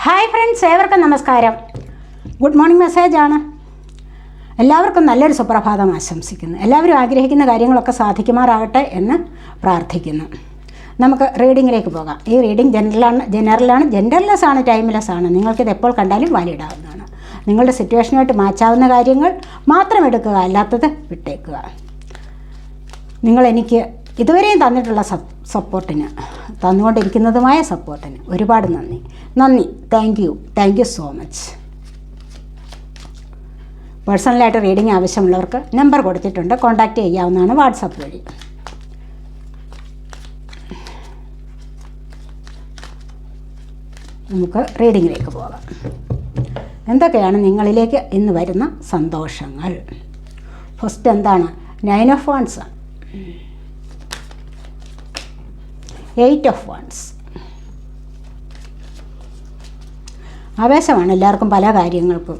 Hi friends ഏവർക്കും നമസ്കാരം. Good morning message ആണ്. എല്ലാവർക്കും നല്ലൊരു സുപ്രഭാതം ആശംസിക്കുന്നു. എല്ലാവരും ആഗ്രഹിക്കുന്ന കാര്യങ്ങളൊക്കെ സാധിക്കുമാറാകട്ടെ എന്ന് പ്രാർത്ഥിക്കുന്നു. നമുക്ക് റീഡിങ്ങിലേക്ക് പോകാം. ഈ റീഡിംഗ് ജനറലാണ് ജനറലാണ് ജെൻഡർലെസ് ആണ് ടൈംലെസ് ആണ്. നിങ്ങൾക്കിത് എപ്പോൾ കണ്ടാലും വാലിഡ് ആവുന്നതാണ് നിങ്ങളുടെ സിറ്റുവേഷനുമായിട്ട് മാച്ചാവുന്ന കാര്യങ്ങൾ മാത്രം എടുക്കുക അല്ലാത്തത് വിട്ടേക്കുക. നിങ്ങൾ എനിക്ക് ഇതുവരെയും തന്നിട്ടുള്ള സപ്പോർട്ടിന് തന്നുകൊണ്ടിരിക്കുന്നതുമായ സപ്പോർട്ടിന് ഒരുപാട് നന്ദി. നന്ദി. Thank you thank you so much പേഴ്സണലായിട്ട് റീഡിംഗ് ആവശ്യമുള്ളവർക്ക് നമ്പർ കൊടുത്തിട്ടുണ്ട്. കോൺടാക്റ്റ് ചെയ്യാവുന്നതാണ് വാട്സപ്പ് വഴി. നമുക്ക് റീഡിങ്ങിലേക്ക് പോകാം. എന്തൊക്കെയാണ് നിങ്ങളിലേക്ക് ഇന്ന് വരുന്ന സന്തോഷങ്ങൾ? ഫസ്റ്റ് എന്താണ്? Nine of wands eight of wands ആവേശമാണ് എല്ലാവർക്കും പല കാര്യങ്ങൾക്കും.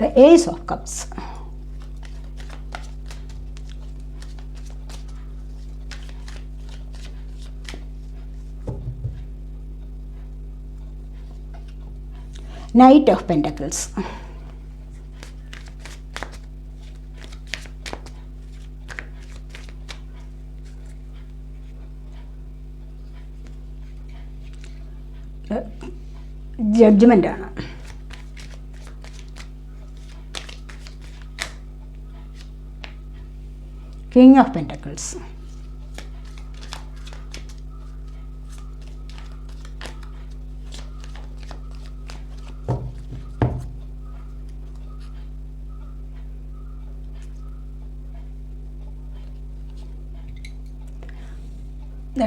The ace of cups knight of pentacles judgement ആണ് king of pentacles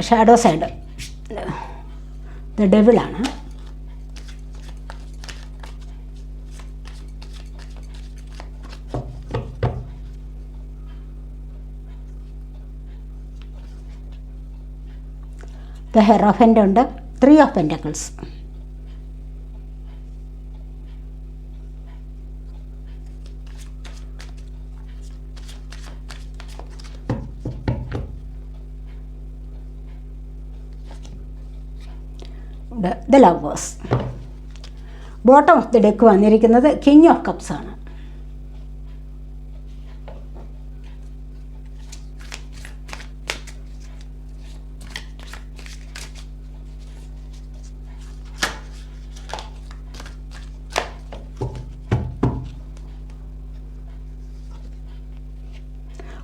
shadow side the ഡെവിളാണ് the hierophant ഉണ്ട് three of pentacles the lovers bottom of the deck വന്നിരിക്കുന്നത് king of cups ആണ്.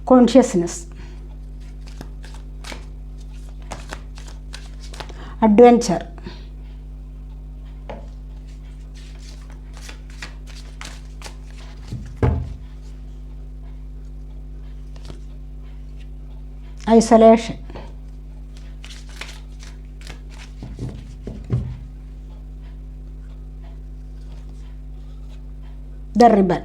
Consciousness adventure isolation the rebel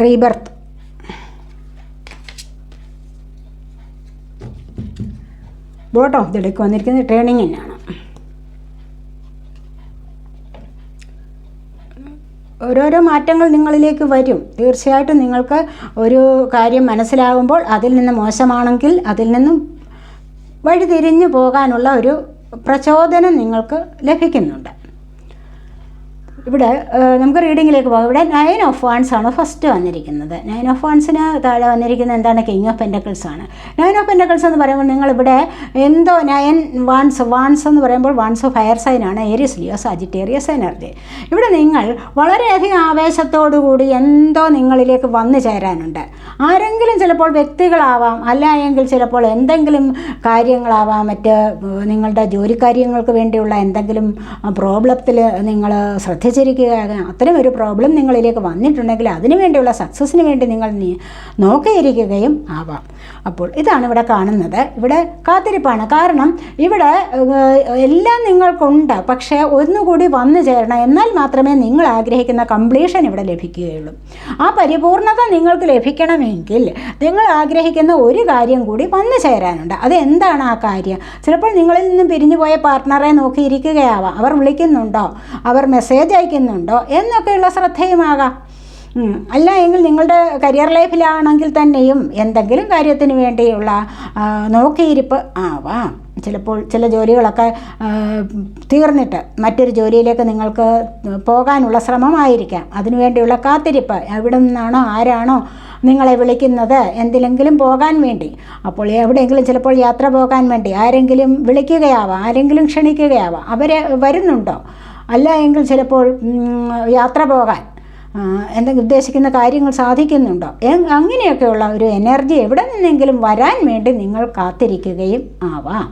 rebirth. Bottom of the deck വന്നിരിക്കുന്നത് training തന്നെയാണ്. ഓരോരോ മാറ്റങ്ങൾ നിങ്ങളിലേക്ക് വരും. തീർച്ചയായിട്ടും നിങ്ങൾക്ക് ഒരു കാര്യം മനസ്സിലാകുമ്പോൾ അതിൽ നിന്ന് മോശമാണെങ്കിൽ അതിൽ നിന്നും വഴിതിരിഞ്ഞു പോകാനുള്ള ഒരു പ്രചോദനം നിങ്ങൾക്ക് ലഭിക്കുന്നുണ്ട്. ഇവിടെ നമുക്ക് റീഡിങ്ങിലേക്ക് പോകാം. ഇവിടെ നയൻ ഓഫ് വാൺസ് ആണ് ഫസ്റ്റ് വന്നിരിക്കുന്നത്. നയൻ ഓഫ് വാൺസിന് താഴെ വന്നിരിക്കുന്നത് എന്താണ്? കിങ് ഓഫ് പെൻഡക്കിൾസ് ആണ്. നയൻ ഓഫ് പെൻഡക്കിൾസ് എന്ന് പറയുമ്പോൾ നിങ്ങളിവിടെ എന്തോ നയൻ വാൺസ് വാൺസ് എന്ന് പറയുമ്പോൾ വാൺസ് ഫയർ സൈൻ ആണ്. ഏരിയസ് ലിയോ സാജിറ്റേറിയസ് എനർജി ഇവിടെ നിങ്ങൾ വളരെയധികം ആവേശത്തോടു കൂടി എന്തോ നിങ്ങളിലേക്ക് വന്നു ചേരാനുണ്ട്. ആരെങ്കിലും ചിലപ്പോൾ വ്യക്തികളാവാം അല്ല എങ്കിൽ ചിലപ്പോൾ എന്തെങ്കിലും കാര്യങ്ങളാവാം. മറ്റ് നിങ്ങളുടെ ജോലിക്കാര്യങ്ങൾക്ക് വേണ്ടിയുള്ള എന്തെങ്കിലും പ്രോബ്ലത്തിൽ നിങ്ങൾ ശ്രദ്ധിച്ചു ചിന്തിച്ചിരിക്കുക അത്തരം ഒരു പ്രോബ്ലം നിങ്ങളിലേക്ക് വന്നിട്ടുണ്ടെങ്കിൽ അതിനു വേണ്ടിയുള്ള സക്സസ്സിന് വേണ്ടി നിങ്ങൾ നോക്കിയിരിക്കുകയും ആവാം. അപ്പോൾ ഇതാണ് ഇവിടെ കാണുന്നത്. ഇവിടെ കാത്തിരിപ്പാണ്. കാരണം ഇവിടെ എല്ലാം നിങ്ങൾക്കുണ്ട്. പക്ഷേ ഒന്നുകൂടി വന്നു ചേരണം. എന്നാൽ മാത്രമേ നിങ്ങൾ ആഗ്രഹിക്കുന്ന കംപ്ലീഷൻ ഇവിടെ ലഭിക്കുകയുള്ളൂ. ആ പരിപൂർണത നിങ്ങൾക്ക് ലഭിക്കണമെങ്കിൽ നിങ്ങൾ ആഗ്രഹിക്കുന്ന ഒരു കാര്യം കൂടി വന്നു ചേരാനുണ്ട്. അത് എന്താണ് ആ കാര്യം? ചിലപ്പോൾ നിങ്ങളിൽ നിന്നും പിരിഞ്ഞു പോയ പാർട്ട്ണറെ നോക്കിയിരിക്കുകയാവാം. അവർ വിളിക്കുന്നുണ്ടോ? അവർ മെസ്സേജ് അയക്കുന്നുണ്ടോ എന്നൊക്കെയുള്ള ശ്രദ്ധയുമാകാം. അല്ല എങ്കിൽ നിങ്ങളുടെ കരിയർ ലൈഫിലാണെങ്കിൽ തന്നെയും എന്തെങ്കിലും കാര്യത്തിന് വേണ്ടിയുള്ള നോക്കിയിരിപ്പ് ആവാം. ചിലപ്പോൾ ചില ജോലികളൊക്കെ തീർന്നിട്ട് മറ്റൊരു ജോലിയിലേക്ക് നിങ്ങൾക്ക് പോകാനുള്ള ശ്രമമായിരിക്കാം. അതിനുവേണ്ടിയുള്ള കാത്തിരിപ്പ് എവിടെ നിന്നാണോ ആരാണോ നിങ്ങളെ വിളിക്കുന്നത് എന്തിലെങ്കിലും പോകാൻ വേണ്ടി. അപ്പോൾ എവിടെയെങ്കിലും ചിലപ്പോൾ യാത്ര പോകാൻ വേണ്ടി ആരെങ്കിലും വിളിക്കുകയാവാം ആരെങ്കിലും ക്ഷണിക്കുകയാവാം. അവരെ വരുന്നുണ്ടോ? അല്ല എങ്കിൽ ചിലപ്പോൾ യാത്ര പോകാൻ എന്തെങ്കിലും ഉദ്ദേശിക്കുന്ന കാര്യങ്ങൾ സാധിക്കുന്നുണ്ടോ? അങ്ങനെയൊക്കെയുള്ള ഒരു എനർജി എവിടെ നിന്നെങ്കിലും വരാൻ വേണ്ടി നിങ്ങൾ കാത്തിരിക്കുകയും ആവാം.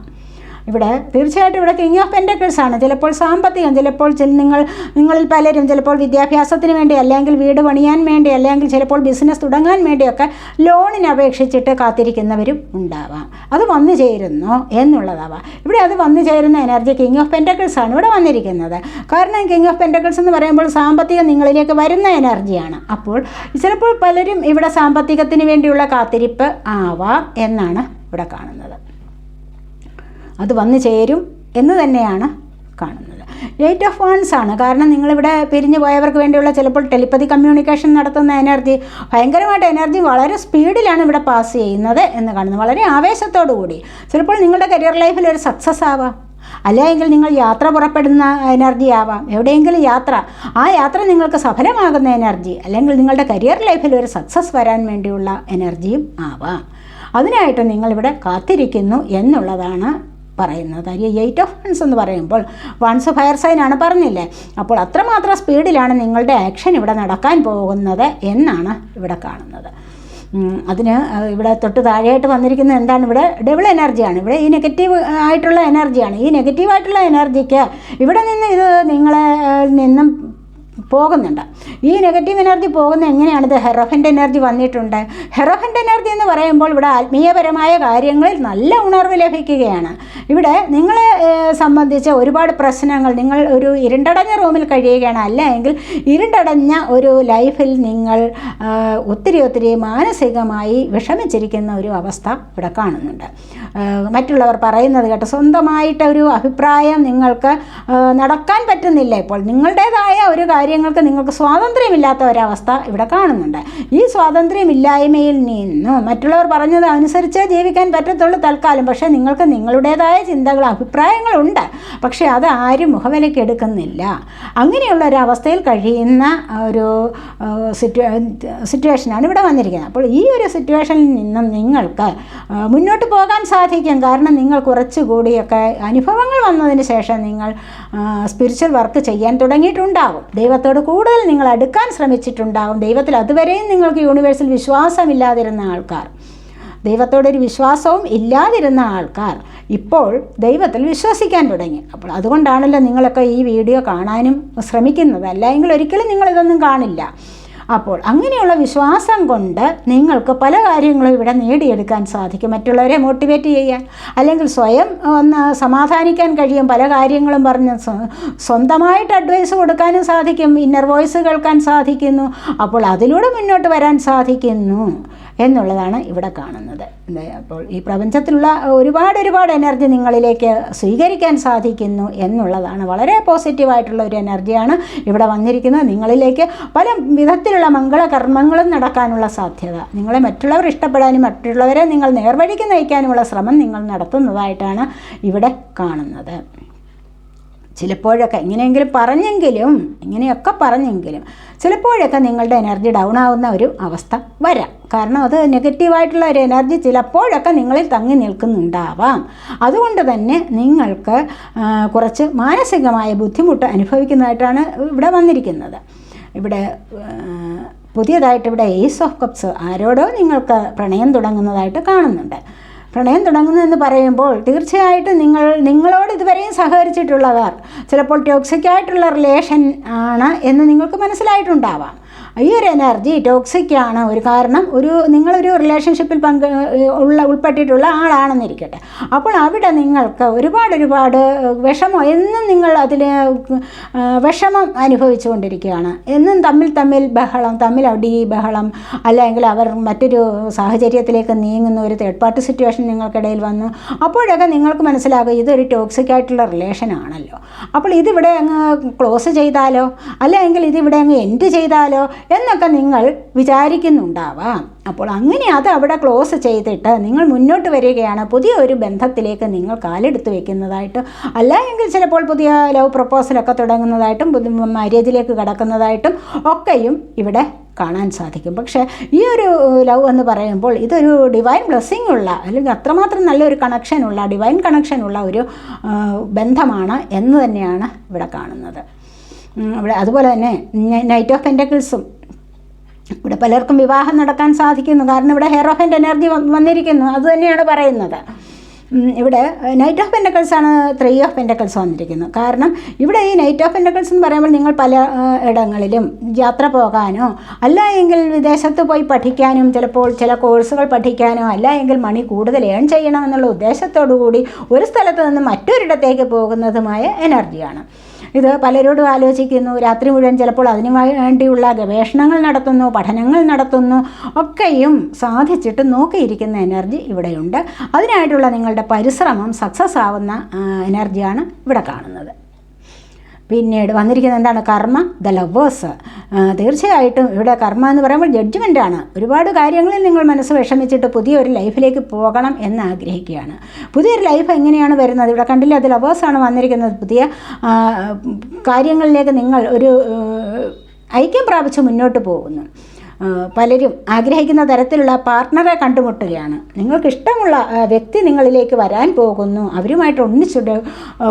ഇവിടെ തീർച്ചയായിട്ടും ഇവിടെ കിങ് ഓഫ് പെൻഡക്കിൾസ് ആണ്. ചിലപ്പോൾ സാമ്പത്തികം ചിലപ്പോൾ ചില നിങ്ങൾ നിങ്ങളിൽ പലരും ചിലപ്പോൾ വിദ്യാഭ്യാസത്തിന് വേണ്ടി അല്ലെങ്കിൽ വീട് പണിയാൻ വേണ്ടി അല്ലെങ്കിൽ ചിലപ്പോൾ ബിസിനസ് തുടങ്ങാൻ വേണ്ടിയൊക്കെ ലോണിന് അപേക്ഷിച്ചിട്ട് കാത്തിരിക്കുന്നവരും ഉണ്ടാവാം. അത് വന്നു ചേരുന്നു എന്നുള്ളതാവാം. ഇവിടെ അത് വന്നു ചേരുന്ന എനർജി കിങ് ഓഫ് പെൻഡക്കിൾസ് ആണ് ഇവിടെ വന്നിരിക്കുന്നത്. കാരണം കിങ് ഓഫ് പെൻഡക്കിൾസ് എന്ന് പറയുമ്പോൾ സാമ്പത്തികം നിങ്ങളിലേക്ക് വരുന്ന എനർജിയാണ് അപ്പോൾ ചിലപ്പോൾ പലരും ഇവിടെ സാമ്പത്തികത്തിന് വേണ്ടിയുള്ള കാത്തിരിപ്പ് ആവാം എന്നാണ് ഇവിടെ കാണുന്നത്. അത് വന്നു ചേരും എന്ന് തന്നെയാണ് കാണുന്നത്. എയ്റ്റ് ഓഫ് വൺസ് ആണ്. കാരണം നിങ്ങളിവിടെ പിരിഞ്ഞു പോയവർക്ക് വേണ്ടിയുള്ള ചിലപ്പോൾ ടെലിപ്പതി കമ്മ്യൂണിക്കേഷൻ നടത്തുന്ന എനർജി ഭയങ്കരമായിട്ട് എനർജി വളരെ സ്പീഡിലാണ് ഇവിടെ പാസ് ചെയ്യുന്നത് എന്ന് കാണുന്നത് വളരെ ആവേശത്തോടു കൂടി. ചിലപ്പോൾ നിങ്ങളുടെ കരിയർ ലൈഫിൽ ഒരു സക്സസ് ആവാം. അല്ലെങ്കിൽ നിങ്ങൾ യാത്ര പുറപ്പെടുന്ന എനർജി ആവാം. എവിടെയെങ്കിലും യാത്ര. ആ യാത്ര നിങ്ങൾക്ക് സഫലമാകുന്ന എനർജി അല്ലെങ്കിൽ നിങ്ങളുടെ കരിയർ ലൈഫിൽ ഒരു സക്സസ് വരാൻ വേണ്ടിയുള്ള എനർജിയും ആവാം. അതിനായിട്ട് നിങ്ങളിവിടെ കാത്തിരിക്കുന്നു എന്നുള്ളതാണ് പറയുന്നത്. കാര്യം എയ്റ്റ് ഓഫ് വൺസ് എന്ന് പറയുമ്പോൾ വൺസ് ഫയർ സൈൻ ആണ് പറഞ്ഞില്ലേ? അപ്പോൾ അത്രമാത്രം സ്പീഡിലാണ് നിങ്ങളുടെ ആക്ഷൻ ഇവിടെ നടക്കാൻ പോകുന്നത് എന്നാണ് ഇവിടെ കാണുന്നത്. അതിന് ഇവിടെ തൊട്ട് താഴെയായിട്ട് വന്നിരിക്കുന്നത് എന്താണ്? ഇവിടെ ഡബിൾ എനർജിയാണ് ഇവിടെ ഈ നെഗറ്റീവ് ആയിട്ടുള്ള എനർജിയാണ് ഈ നെഗറ്റീവായിട്ടുള്ള എനർജിക്ക് ഇവിടെ നിന്ന് ഇത് നിങ്ങളെ നിന്നും പോകുന്നുണ്ട്. ഈ നെഗറ്റീവ് എനർജി പോകുന്ന എങ്ങനെയാണ് ഇത്? ഹെറോഫന്റെ എനർജി വന്നിട്ടുണ്ട്. ഹെറോഹന്റെ എനർജി എന്ന് പറയുമ്പോൾ ഇവിടെ ആത്മീയപരമായ കാര്യങ്ങളിൽ നല്ല ഉണർവ് ലഭിക്കുകയാണ്. ഇവിടെ നിങ്ങളെ സംബന്ധിച്ച ഒരുപാട് പ്രശ്നങ്ങൾ നിങ്ങൾ ഒരു ഇരുണ്ടടഞ്ഞ റൂമിൽ കഴിയുകയാണ്. അല്ല എങ്കിൽ ഇരുണ്ടടഞ്ഞ ഒരു ലൈഫിൽ നിങ്ങൾ ഒത്തിരി ഒത്തിരി മാനസികമായി വിഷമിച്ചിരിക്കുന്ന ഒരു അവസ്ഥ ഇവിടെ കാണുന്നുണ്ട്. മറ്റുള്ളവർ പറയുന്നത് കേട്ട് സ്വന്തമായിട്ട് ഒരു അഭിപ്രായം നിങ്ങൾക്ക് നടക്കാൻ പറ്റുന്നില്ല ഇപ്പോൾ. നിങ്ങളുടേതായ ഒരു കാര്യങ്ങൾക്ക് നിങ്ങൾക്ക് സ്വാതന്ത്ര്യമില്ലാത്ത ഒരവസ്ഥ ഇവിടെ കാണുന്നുണ്ട്. ഈ സ്വാതന്ത്ര്യമില്ലായ്മയിൽ നിന്നും മറ്റുള്ളവർ പറഞ്ഞത് അനുസരിച്ചേ ജീവിക്കാൻ പറ്റത്തുള്ളൂ തൽക്കാലം. പക്ഷേ നിങ്ങൾക്ക് നിങ്ങളുടേതായ ചിന്തകൾ അഭിപ്രായങ്ങളുണ്ട് പക്ഷേ അത് ആരും മുഖവിലയ്ക്ക് എടുക്കുന്നില്ല. അങ്ങനെയുള്ള ഒരു അവസ്ഥയിൽ കഴിയുന്ന ഒരു സിറ്റുവേ സിറ്റുവേഷനാണ് ഇവിടെ വന്നിരിക്കുന്നത്. അപ്പോൾ ഈ ഒരു സിറ്റുവേഷനിൽ നിന്നും നിങ്ങൾക്ക് മുന്നോട്ട് പോകാൻ സാധിക്കും. കാരണം നിങ്ങൾ കുറച്ചുകൂടിയൊക്കെ അനുഭവങ്ങൾ വന്നതിന് ശേഷം നിങ്ങൾ സ്പിരിച്വൽ വർക്ക് ചെയ്യാൻ തുടങ്ങിയിട്ടുണ്ടാവും. ദൈവത്തോട് കൂടുതൽ നിങ്ങൾ അടുക്കാൻ ശ്രമിച്ചിട്ടുണ്ടാകും ദൈവത്തിൽ അതുവരെയും നിങ്ങൾക്ക് യൂണിവേഴ്സിൽ വിശ്വാസമില്ലാതിരുന്ന ആൾക്കാർ. ദൈവത്തോടൊരു വിശ്വാസവും ഇല്ലാതിരുന്ന ആൾക്കാർ ഇപ്പോൾ ദൈവത്തിൽ വിശ്വസിക്കാൻ തുടങ്ങി. അപ്പോൾ അതുകൊണ്ടാണല്ലോ നിങ്ങളൊക്കെ ഈ വീഡിയോ കാണാനും ശ്രമിക്കുന്നത്. അല്ലെങ്കിൽ ഒരിക്കലും നിങ്ങളിതൊന്നും കാണില്ല. അപ്പോൾ അങ്ങനെയുള്ള വിശ്വാസം കൊണ്ട് നിങ്ങൾക്ക് പല കാര്യങ്ങളും ഇവിടെ നേടിയെടുക്കാൻ സാധിക്കും. മറ്റുള്ളവരെ മോട്ടിവേറ്റ് ചെയ്യാൻ അല്ലെങ്കിൽ സ്വയം ഒന്ന് സമാധാനിക്കാൻ കഴിയും. പല കാര്യങ്ങളും പറഞ്ഞ് സ്വന്തമായിട്ട് അഡ്വൈസ് കൊടുക്കാനും സാധിക്കും. ഇന്നർ വോയിസ് കേൾക്കാൻ സാധിക്കുന്നു. അപ്പോൾ അതിലൂടെ മുന്നോട്ട് വരാൻ സാധിക്കുന്നു. എന്നുള്ളതാണ് ഇവിടെ കാണുന്നത്. അപ്പോൾ ഈ പ്രപഞ്ചത്തിലുള്ള ഒരുപാട് ഒരുപാട് എനർജി നിങ്ങളിലേക്ക് സ്വീകരിക്കാൻ സാധിക്കുന്നു എന്നുള്ളതാണ്. വളരെ പോസിറ്റീവായിട്ടുള്ള ഒരു എനർജിയാണ് ഇവിടെ വന്നിരിക്കുന്നത്. നിങ്ങളിലേക്ക് പല വിധത്തിലുള്ള മംഗളകർമ്മങ്ങളും നടക്കാനുള്ള സാധ്യത. നിങ്ങളെ മറ്റുള്ളവർ ഇഷ്ടപ്പെടാനും മറ്റുള്ളവരെ നിങ്ങൾ നേർവഴിക്ക് നയിക്കാനുമുള്ള ശ്രമം നിങ്ങൾ നടത്തുന്നതായിട്ടാണ് ഇവിടെ കാണുന്നത്. ചിലപ്പോഴൊക്കെ ഇങ്ങനെയെങ്കിലും പറഞ്ഞെങ്കിലും ഇങ്ങനെയൊക്കെ പറഞ്ഞെങ്കിലും ചിലപ്പോഴൊക്കെ നിങ്ങളുടെ എനർജി ഡൗൺ ആവുന്ന ഒരു അവസ്ഥ വരാം. കാരണം അത് നെഗറ്റീവായിട്ടുള്ള ഒരു എനർജി ചിലപ്പോഴൊക്കെ നിങ്ങളിൽ തങ്ങി നിൽക്കുന്നുണ്ടാവാം. അതുകൊണ്ട് തന്നെ നിങ്ങൾക്ക് കുറച്ച് മാനസികമായ ബുദ്ധിമുട്ട് അനുഭവിക്കുന്നതായിട്ടാണ് ഇവിടെ വന്നിരിക്കുന്നത്. ഇവിടെ പുതിയതായിട്ട് ഇവിടെ ഏസ് ഓഫ് കപ്സ് ആരോടോ നിങ്ങൾക്ക് പ്രണയം തുടങ്ങുന്നതായിട്ട് കാണുന്നുണ്ട്. പ്രണയം തുടങ്ങുന്നതെന്ന് പറയുമ്പോൾ തീർച്ചയായിട്ടും നിങ്ങൾ നിങ്ങളോട് ഇതുവരെയും സഹകരിച്ചിട്ടുള്ളവർ ചിലപ്പോൾ ടോക്സിക് ആയിട്ടുള്ള റിലേഷൻ ആണ് എന്ന് നിങ്ങൾക്ക് മനസ്സിലായിട്ടുണ്ടാവാം. ഈ ഒരു എനർജി ടോക്സിക്കാണ് ഒരു കാരണം ഒരു നിങ്ങളൊരു റിലേഷൻഷിപ്പിൽ പങ്ക് ഉള്ള ഉൾപ്പെട്ടിട്ടുള്ള ആളാണെന്നിരിക്കട്ടെ. അപ്പോൾ അവിടെ നിങ്ങൾക്ക് ഒരുപാട് ഒരുപാട് വിഷമം എന്നും നിങ്ങൾ അതിൽ വിഷമം അനുഭവിച്ചുകൊണ്ടിരിക്കുകയാണ്. എന്നും തമ്മിൽ തമ്മിൽ ബഹളം തമ്മിൽ അടി ബഹളം അല്ലെങ്കിൽ അവർ മറ്റൊരു സാഹചര്യത്തിലേക്ക് നീങ്ങുന്ന ഒരു തേർഡ് പാർട്ടി സിറ്റുവേഷൻ നിങ്ങൾക്കിടയിൽ വന്നു. അപ്പോഴൊക്കെ നിങ്ങൾക്ക് മനസ്സിലാകും ഇതൊരു ടോക്സിക് ആയിട്ടുള്ള റിലേഷൻ ആണല്ലോ. അപ്പോൾ ഇതിവിടെ അങ്ങ് ക്ലോസ് ചെയ്താലോ? അല്ലെങ്കിൽ ഇതിവിടെ അങ്ങ് എൻഡ് ചെയ്താലോ? എന്നൊക്കെ നിങ്ങൾ വിചാരിക്കുന്നുണ്ടാവാം. അപ്പോൾ അങ്ങനെ അത് അവിടെ ക്ലോസ് ചെയ്തിട്ട് നിങ്ങൾ മുന്നോട്ട് വരികയാണ്. പുതിയ ഒരു ബന്ധത്തിലേക്ക് നിങ്ങൾ കാലെടുത്ത് വെക്കുന്നതായിട്ട് അല്ല എങ്കിൽ ചിലപ്പോൾ പുതിയ ലവ് പ്രപ്പോസലൊക്കെ തുടങ്ങുന്നതായിട്ടും മാര്യേജിലേക്ക് കടക്കുന്നതായിട്ടും ഒക്കെയും ഇവിടെ കാണാൻ സാധിക്കും. പക്ഷേ ഈ ഒരു ലവ് എന്ന് പറയുമ്പോൾ ഇതൊരു ഡിവൈൻ ബ്ലെസ്സിങ് ഉള്ള അല്ലെങ്കിൽ അത്രമാത്രം നല്ലൊരു കണക്ഷനുള്ള ഡിവൈൻ കണക്ഷനുള്ള ഒരു ബന്ധമാണ് എന്ന് തന്നെയാണ് ഇവിടെ കാണുന്നത്. അതുപോലെ തന്നെ നൈറ്റ് ഓഫ് പെന്റക്കിൾസും ഇവിടെ പലർക്കും വിവാഹം നടക്കാൻ സാധിക്കുന്നു. കാരണം ഇവിടെ ഹെയർ ഓഫ് ആൻഡ് എനർജി വന്നിരിക്കുന്നു. അത് തന്നെയാണ് പറയുന്നത്. ഇവിടെ നൈറ്റ് ഓഫ് പെന്റക്കിൾസ് ആണ് ത്രീ ഓഫ് പെൻഡക്കൾസ് വന്നിരിക്കുന്നത് കാരണം ഇവിടെ ഈ നൈറ്റ് ഓഫ് പെൻഡക്കൾസ് എന്ന് പറയുമ്പോൾ നിങ്ങൾ പല ഇടങ്ങളിലും യാത്ര പോകാനോ അല്ല എങ്കിൽ വിദേശത്ത് പോയി പഠിക്കാനും ചിലപ്പോൾ ചില കോഴ്സുകൾ പഠിക്കാനോ അല്ല എങ്കിൽ മണി കൂടുതൽ ഏൺ ചെയ്യണമെന്നുള്ള ഉദ്ദേശത്തോടു കൂടി ഒരു സ്ഥലത്ത് നിന്ന് മറ്റൊരിടത്തേക്ക് പോകുന്നതുമായ എനർജിയാണ് ഇത് പലരോടും ആലോചിക്കുന്നു. രാത്രി മുഴുവൻ ചിലപ്പോൾ അതിനു വേണ്ടിയുള്ള ഗവേഷണങ്ങൾ നടത്തുന്നു പഠനങ്ങൾ നടത്തുന്നു ഒക്കെയും സാധിച്ചിട്ട് നോക്കിയിരിക്കുന്ന എനർജി ഇവിടെയുണ്ട്. അതിനായിട്ടുള്ള നിങ്ങളുടെ പരിശ്രമം സക്സസ് ആവുന്ന എനർജിയാണ് ഇവിടെ കാണുന്നത്. പിന്നീട് വന്നിരിക്കുന്നത് എന്താണ്? കർമ്മ ദ ലവേഴ്സ് തീർച്ചയായിട്ടും ഇവിടെ കർമ്മ എന്ന് പറയുമ്പോൾ ജഡ്ജ്മെന്റ് ആണ്. ഒരുപാട് കാര്യങ്ങളിൽ നിങ്ങൾ മനസ്സ് വിഷമിച്ചിട്ട് പുതിയൊരു ലൈഫിലേക്ക് പോകണം എന്ന് ആഗ്രഹിക്കുകയാണ്. പുതിയൊരു ലൈഫ് എങ്ങനെയാണ് വരുന്നത്? ഇവിടെ കണ്ടില്ല അത് ലവേഴ്സാണ് വന്നിരിക്കുന്നത്. പുതിയ കാര്യങ്ങളിലേക്ക് നിങ്ങൾ ഒരു ഐക്യം പ്രാപിച്ച് മുന്നോട്ട് പോകുന്നു. പലരും ആഗ്രഹിക്കുന്ന തരത്തിലുള്ള പാർട്ട്ണറെ കണ്ടുമുട്ടുകയാണ്. നിങ്ങൾക്ക് ഇഷ്ടമുള്ള വ്യക്തി നിങ്ങളിലേക്ക് വരാൻ പോകുന്നു. അവരുമായിട്ട് ഒന്നിച്ചിട്ട്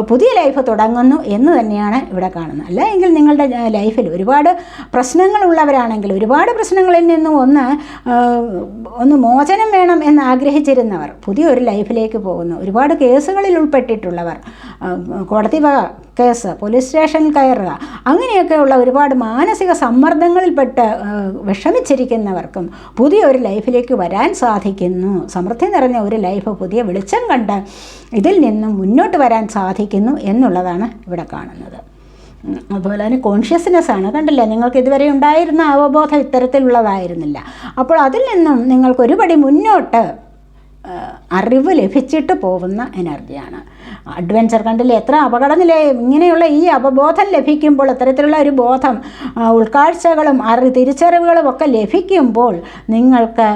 പുതിയ ലൈഫ് തുടങ്ങുന്നു എന്ന് തന്നെയാണ് ഇവിടെ കാണുന്നത്. അല്ല എങ്കിൽ നിങ്ങളുടെ ലൈഫിൽ ഒരുപാട് പ്രശ്നങ്ങളുള്ളവരാണെങ്കിൽ ഒരുപാട് പ്രശ്നങ്ങളിൽ നിന്നും ഒന്ന് ഒന്ന് മോചനം വേണം എന്ന് ആഗ്രഹിച്ചിരുന്നവർ പുതിയൊരു ലൈഫിലേക്ക് പോകുന്നു. ഒരുപാട് കേസുകളിൽ ഉൾപ്പെട്ടിട്ടുള്ളവർ കോടതി വക കേസ് പോലീസ് സ്റ്റേഷനിൽ കയറുക. അങ്ങനെയൊക്കെയുള്ള ഒരുപാട് മാനസിക സമ്മർദ്ദങ്ങളിൽപ്പെട്ട് വിഷമിച്ചിരിക്കുന്നവർക്കും പുതിയൊരു ലൈഫിലേക്ക് വരാൻ സാധിക്കുന്നു. സമൃദ്ധി നിറഞ്ഞ ഒരു ലൈഫ് പുതിയ വെളിച്ചം കണ്ട് ഇതിൽ നിന്നും മുന്നോട്ട് വരാൻ സാധിക്കുന്നു എന്നുള്ളതാണ് ഇവിടെ കാണുന്നത്. അതുപോലെ തന്നെ കോൺഷ്യസ്നെസ് ആണ്. കണ്ടില്ല? നിങ്ങൾക്ക് ഇതുവരെ ഉണ്ടായിരുന്ന അവബോധം ഇത്തരത്തിലുള്ളതായിരുന്നില്ല. അപ്പോൾ അതിൽ നിന്നും നിങ്ങൾക്ക് ഒരുപടി മുന്നോട്ട് അറിവ് ലഭിച്ചിട്ട് പോകുന്ന എനർജിയാണ് അഡ്വഞ്ചർ കണ്ടില്ലേ? എത്ര അപകടനില ഇങ്ങനെയുള്ള ഈ അവബോധം ലഭിക്കുമ്പോൾ അത്തരത്തിലുള്ള ഒരു ബോധം ഉൾക്കാഴ്ചകളും അറി തിരിച്ചറിവുകളും ഒക്കെ ലഭിക്കുമ്പോൾ നിങ്ങൾക്ക്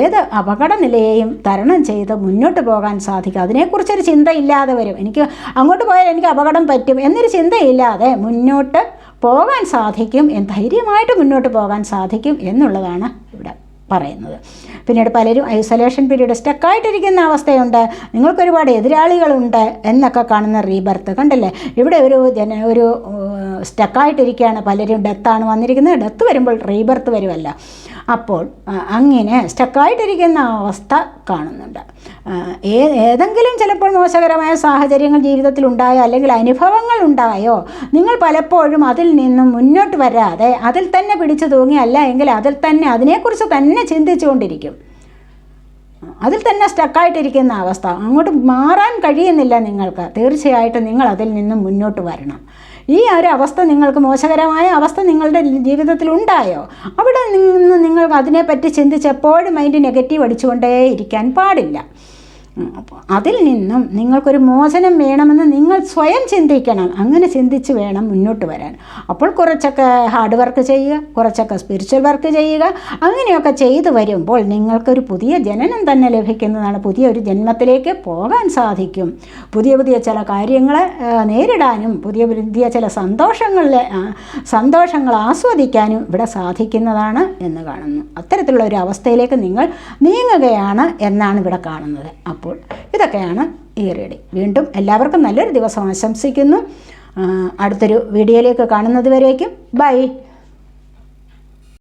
ഏത് അപകടനിലയെയും തരണം ചെയ്ത് മുന്നോട്ട് പോകാൻ സാധിക്കും. അതിനെക്കുറിച്ചൊരു ചിന്തയില്ലാതെ വരും. എനിക്ക് അങ്ങോട്ട് പോയാൽ എനിക്ക് അപകടം പറ്റും എന്നൊരു ചിന്തയില്ലാതെ മുന്നോട്ട് പോകാൻ സാധിക്കും ധൈര്യമായിട്ട് മുന്നോട്ട് പോകാൻ സാധിക്കും എന്നുള്ളതാണ് ഇവിടെ പറയുന്നത്. പിന്നീട് പലരും ഐസൊലേഷൻ പീരീഡ് സ്റ്റക്കായിട്ടിരിക്കുന്ന അവസ്ഥയുണ്ട്. നിങ്ങൾക്കൊരുപാട് എതിരാളികളുണ്ട് എന്നൊക്കെ കാണുന്ന റീബർത്ത് കണ്ടല്ലേ? ഇവിടെ ഒരു ജന ഒരു സ്റ്റക്കായിട്ടിരിക്കുകയാണ് പലരും ഡെത്താണ് വന്നിരിക്കുന്നത്. ഡെത്ത് വരുമ്പോൾ റീബർത്ത് വരുമല്ല അപ്പോൾ അങ്ങനെ സ്റ്റക്കായിട്ടിരിക്കുന്ന അവസ്ഥ കാണുന്നുണ്ട്. ഏ- ഏതെങ്കിലും ചിലപ്പോൾ മോശകരമായ സാഹചര്യങ്ങൾ ജീവിതത്തിൽ ഉണ്ടായോ? അല്ലെങ്കിൽ അനുഭവങ്ങൾ ഉണ്ടായോ? നിങ്ങൾ പലപ്പോഴും അതിൽ നിന്നും മുന്നോട്ട് വരാതെ അതിൽ തന്നെ പിടിച്ചു തൂങ്ങി അല്ല എങ്കിൽ അതിൽ തന്നെ അതിനെക്കുറിച്ച് തന്നെ ചിന്തിച്ചുകൊണ്ടിരിക്കും. അതിൽ തന്നെ സ്റ്റക്കായിട്ടിരിക്കുന്ന അവസ്ഥ. അങ്ങോട്ട് മാറാൻ കഴിയുന്നില്ല നിങ്ങൾക്ക്. തീർച്ചയായിട്ടും നിങ്ങൾ അതിൽ നിന്നും മുന്നോട്ട് വരണം. ഈ ഒരു അവസ്ഥ നിങ്ങൾക്ക് മോശകരമായ അവസ്ഥ നിങ്ങളുടെ ജീവിതത്തിൽ ഉണ്ടായോ? അവിടെ നിന്ന് നിങ്ങൾക്ക് അതിനെപ്പറ്റി ചിന്തിച്ച് എപ്പോഴും മൈൻഡ് നെഗറ്റീവ് അടിച്ചുകൊണ്ടേ ഇരിക്കാൻ പാടില്ല. അതിൽ നിന്നും നിങ്ങൾക്കൊരു മോചനം വേണമെന്ന് നിങ്ങൾ സ്വയം ചിന്തിക്കണം. അങ്ങനെ ചിന്തിച്ച് വേണം മുന്നോട്ട് വരാൻ. അപ്പോൾ കുറച്ചൊക്കെ ഹാർഡ് വർക്ക് ചെയ്യുക കുറച്ചൊക്കെ സ്പിരിച്വൽ വർക്ക് ചെയ്യുക അങ്ങനെയൊക്കെ ചെയ്തു വരുമ്പോൾ നിങ്ങൾക്കൊരു പുതിയ ജനനം തന്നെ ലഭിക്കുന്നതാണ്. പുതിയ ഒരു ജന്മത്തിലേക്ക് പോകാൻ സാധിക്കും. പുതിയ പുതിയ ചില കാര്യങ്ങൾ നേരിടാനും പുതിയ പുതിയ ചില സന്തോഷങ്ങളിൽ സന്തോഷങ്ങൾ ആസ്വദിക്കാനും ഇവിടെ സാധിക്കുന്നതാണ് എന്ന് കാണുന്നു. അത്തരത്തിലുള്ള ഒരു അവസ്ഥയിലേക്ക് നിങ്ങൾ നീങ്ങുകയാണ് എന്നാണ് ഇവിടെ കാണുന്നത്. അപ്പോൾ ഇതൊക്കെയാണ് ഈ റീഡി വീണ്ടും എല്ലാവർക്കും നല്ലൊരു ദിവസം ആശംസിക്കുന്നു. അടുത്തൊരു വീഡിയോയിലേക്ക് കാണുന്നത് വരേക്കും. ബൈ.